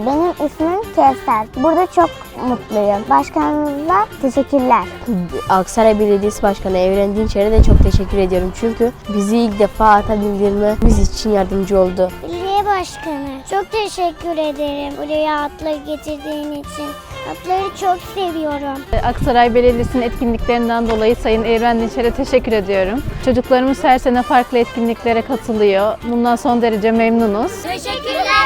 Benim ismim Kevser. Burada çok mutluyum. Başkanımıza teşekkürler. Aksaray Belediyesi Başkanı Evren Dinçer'e de çok teşekkür ediyorum. Çünkü bizi ilk defa ata bindirmemiz için yardımcı oldu. Belediye Başkanı çok teşekkür ederim buraya atları getirdiğin için. Atları çok seviyorum. Aksaray Belediyesi'nin etkinliklerinden dolayı Sayın Evren Dinçer'e teşekkür ediyorum. Çocuklarımız her sene farklı etkinliklere katılıyor. Bundan son derece memnunuz. Teşekkürler.